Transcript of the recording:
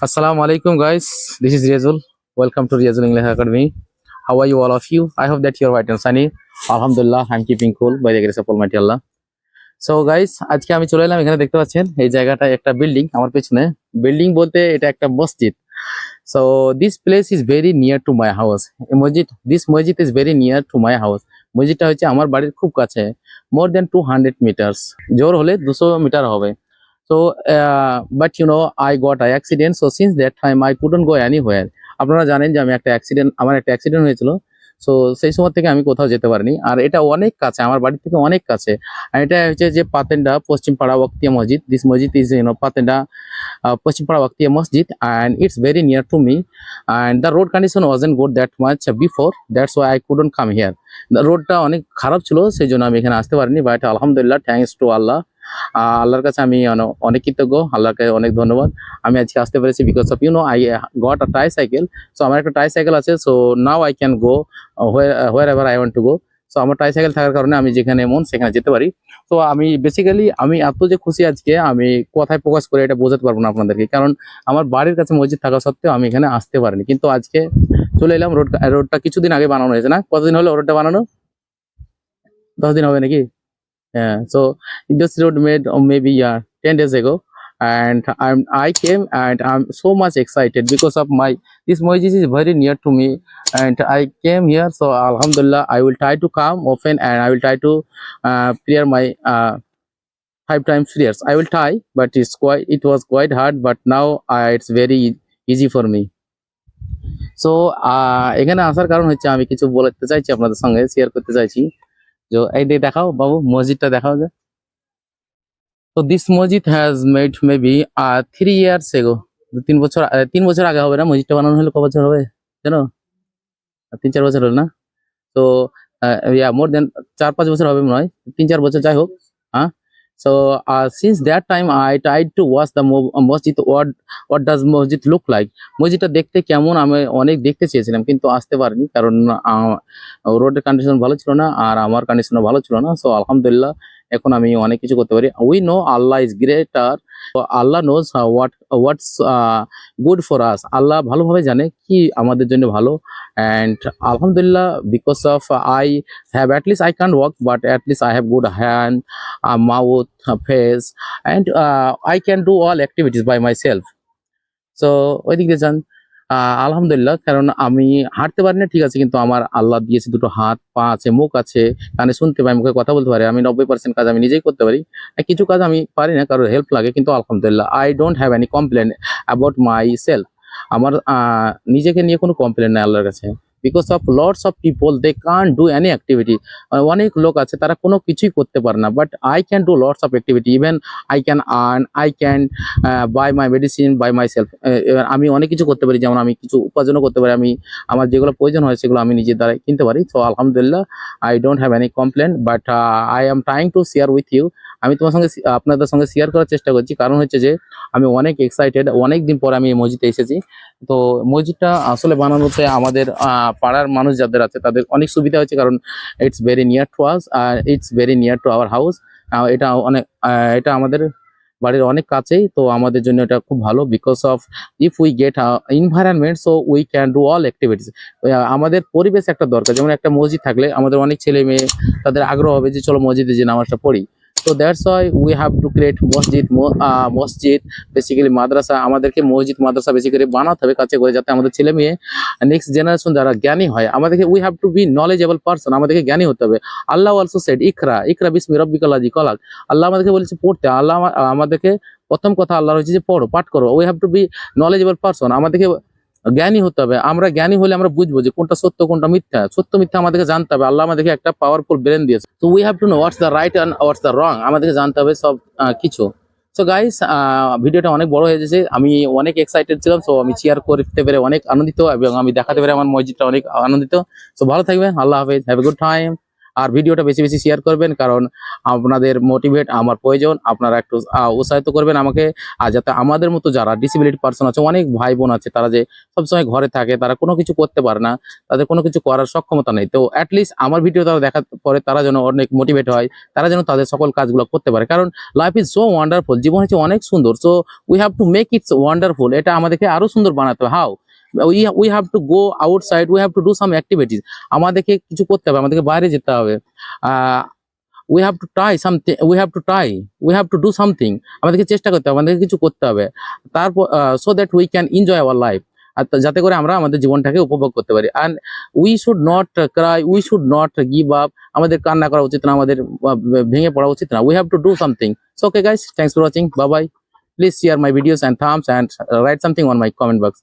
Assalamu alaikum guys. This is Riazul. Welcome to Riazul English Academy. How are you all of you? I hope that you are white and sunny. Alhamdulillah, I'm keeping cool by the grace of Almighty Allah. So guys আজকে আমি চলে এলাম এখানে দেখতে পাচ্ছেন এই জায়গাটায় একটা বিল্ডিং আমার পেছনে বিল্ডিং বলতে এটা একটা মসজিদ so this place is very near to my house মসজিদ দিস মসজিদ is very near to my house মসজিদটা হচ্ছে আমার বাড়ির খুব কাছে more than two hundred metres জোর হলে দুশো মিটার হবে So, uh, but you know, I got a accident. So since that time, I couldn't anywhere. আপনারা জানেন যে আমি একটা অ্যাক্সিডেন্ট আমার একটা অ্যাক্সিডেন্ট হয়েছিল। সো সেই সময় থেকে আমি কোথাও যেতে পারিনি। আর এটা অনেক কাছে আমার বাড়ি থেকে অনেক কাছে। আর এটা হচ্ছে যে পাতেন্ডা পশ্চিম পাড়া ওয়াক্তিয়া মসজিদ। দিস মসজিদ ইজ ইউনো পাতেন্ডা পশ্চিম পাড়া ওয়াক্তিয়া মসজিদ। And it's very near to me and the road condition wasn't good that much before that's why I couldn't come here রোডটা অনেক খারাপ ছিল সেই জন্য আমি এখানে আসতে পারিনি। বাট আলহামদুলিল্লাহ থ্যাংকস টু আল্লাহ আল্লাহর কাছে আমি অনেক কৃতজ্ঞ আল্লাহর কাছে অনেক ধন্যবাদ। আমি আজকে আসতে পেরেছি because of you know I got a tricycle so আমার একটা ট্রাই সাইকেল আছে so now I can go wherever I want to go so আমার ট্রাই সাইকেল থাকার কারণে আমি যেখানে মন, সেখানে যেতে পারি। তো আমি বেসিক্যালি আমি এত যে খুশি আজকে, আমি কথায় প্রকাশ করে এটা বোঝাতে পারব না আপনাদেরকে। কারণ আমার বাড়ির কাছে মসজিদ থাকা সত্ত্বেও আমি এখানে আসতে পারিনি। কিন্তু আজকে চলে এলাম রোড রোডটা কিছুদিন আগে বানানো হয়েছে না? কতদিন হলো রোডটা বানানো? দশ দিন হবে নাকি? হ্যাঁ so this road made uh, maybe uh, 10 days ago and I'm, I came and I'm so much excited because of my this masjid is very near to me and I came here so alhamdulillah I will try to come often and I will try to uh, prayer my uh, five times prayers I will try but it's quite it was quite hard but now uh, it's very easy for me so এখানে আসার কারণ হচ্ছে আমি কিছু বলতে চাইছি আপনাদের সঙ্গে শেয়ার করতে চাইছি যে, এই দিকে দেখাও বাবু, মসজিদটা দেখাও যে। তো দিস মসজিদ has made maybe three years ago তিন বছর তিন বছর আগে হবে না? মসজিদটা বানানো হলে ক বছর হবে? জানো? তিন, চার বছর হলো না? তো ইয়া মোর দেন চার, পাঁচ বছর হবে মনে হয়। তিন, চার বছর, যাই হোক হ্যাঁ so since that time I try to watch the মসজিদ ওয়াট হোয়াট ডাজ মসজিদ লুক লাইক মসজিদটা দেখতে কেমন? আমি অনেক দেখতে চেয়েছিলাম, কিন্তু আসতে পারিনি, কারণ রোডের কন্ডিশন ভালো ছিল না, আর আমার কন্ডিশনও ভালো ছিল না। সো আলহামদুলিল্লাহ এখন আমি অনেক কিছু করতে পারি। We know Allah is greater Allah knows what what's good for us Allah ভালোভাবে জানে কি আমাদের জন্য ভালো। অ্যান্ড আলহামদুলিল্লাহ because of I have at least I can work but at least I have good hand mouth face and I can do all activities by myself so ওই দিক দিয়ে যান। আলহামদুলিল্লাহ, কারণ আমি হাঁটতে পারি না ঠিক আছে, কিন্তু আমার আল্লাহ দিয়েছে দুটো হাত, পা আছে, মুখ আছে, কানে শুনতে পাই মুখে কথা বলতে পারি, আমি নব্বই পার্সেন্ট কাজ আমি নিজেই করতে পারি। কিছু কাজ আমি পারি না, কারোর হেল্প লাগে, কিন্তু আলহামদুলিল্লাহ I don't have any complain about myself আমার নিজেকে নিয়ে কোনো কমপ্লেন নেই আল্লাহর কাছে। Because of lots of people they can do any activity অনেক লোক আছে, তারা কোনো কিছুই করতে পারে না but I can do lots of activity even I can earn I can buy my medicine by myself আমি অনেক কিছু করতে পারি, যেমন আমি কিছু উপার্জনও করতে পারি, আমি, আমার যেগুলো প্রয়োজন হয় সেগুলো আমি নিজের দ্বারা কিনতে পারি। সো আলহামদুলিল্লাহ I don't have any complain but I am trying to share with you আমি তোমার সঙ্গে আপনাদের সঙ্গে শেয়ার করার চেষ্টা করছি। কারণ হচ্ছে যে, আমি অনেক এক্সাইটেড অনেক দিন পর আমি এই মসজিদে এসেছি। তো মসজিদটা আসলে বানানোতে আমাদের পাড়ার মানুষ যাদের আছে, তাদের অনেক সুবিধা হচ্ছে কারণ it's very near to us R it's very near to our house এটা অনেক এটা আমাদের বাড়ির অনেক কাছেই। তো আমাদের জন্য এটা খুব ভালো because of if we get environment so we can do all activities আমাদের পরিবেশ একটা দরকার। যেমন একটা মসজিদ থাকলে আমাদের অনেক ছেলে মেয়ে তাদের আগ্রহ হবে যে, চলো মসজিদে যে নামাজটা পড়ি। তো that's why we have to create মসজিদ মসজিদ বেসিক্যালি মাদ্রাসা আমাদেরকে মসজিদ মাদ্রাসা বেসিক্যালি বানাতে হবে কাছে করে যাতে আমাদের ছেলে মেয়ে নেক্সট জেনারেশন যারা জ্ঞানী হয়, আমাদেরকে we have to be knowledgeable person আমাদেরকে জ্ঞানী হতে হবে। আল্লাহ অলসো সেড ইকরা ইকরা বিসমি রব্বিকাল্লাজি কলাক আল্লাহ আমাদেরকে বলেছে, পড়তে। আল্লাহ আমাদেরকে প্রথম কথা আল্লাহ হচ্ছে যে, পড়ো, পাঠ করো। We have to be knowledgeable person আমাদেরকে জ্ঞানী হতে হবে। আমরা জ্ঞানী হলে আমরা বুঝব যে কোনটা সত্য, কোনটা মিথ্যা। সত্য, মিথ্যা আমাদেরকে জানতে হবে। আল্লাহ আমাদেরকে একটা পাওয়ারফুল ব্রেন দিয়েছে। তো we have to know what's the right and what's the wrong আমাদেরকে জানতে হবে সব কিছু। সো গাইস ভিডিওটা অনেক বড় হয়ে গেছে। আমি অনেক এক্সাইটেড ছিলাম। সো আমি চেয়ার করতে পেরে অনেক আনন্দিত এবং আমি দেখাতে পেরে আমার মসজিদটা অনেক আনন্দিত। সো ভালো থাকবেন। আল্লাহ হাফেজ। হ্যাভ এ গুড টাইম আর ভিডিওটা বেশি বেশি শেয়ার করবেন, কারণ আপনাদের মোটিভেট আমার প্রয়োজন। আপনারা একটু উৎসাহিত করবেন আমাকে। আর যাতে আমাদের মতো যারা ডিসেবিলিটি পার্সন আছে, অনেক ভাই বোন আছে, তারা যে সবসময় ঘরে থাকে, তারা কোনো কিছু করতে পারে না, তাদের কোনো কিছু করার সক্ষমতা নেই। তো অ্যাটলিস্ট আমার ভিডিও তারা দেখার পরে তারা যেন অনেক মোটিভেট হয়, তারা যেন তাদের সকল কাজগুলো করতে পারে। কারণ লাইফ ইজ সো ওয়ান্ডারফুল জীবন হচ্ছে অনেক সুন্দর। So we have to make its wonderful এটা আমাদেরকে আরও সুন্দর বানাতে হবে। How we we have to go outside we have to do some activities আমাদেরকে কিছু করতে হবে আমাদেরকে বাইরে যেতে হবে। We have to try something we have to try we have to do something আমাদেরকে চেষ্টা করতে হবে আমাদেরকে কিছু করতে হবে। তারপর so that we can enjoy our life যাতে করে আমরা আমাদের জীবনটাকে উপভোগ করতে পারি। And we should not cry we should not give up আমাদের কান্না করা উচিত না আমাদের ভেঙে পড়া উচিত না। We have to do something so okay guys thanks for watching bye bye please share my videos and thumbs and uh, write something on my comment box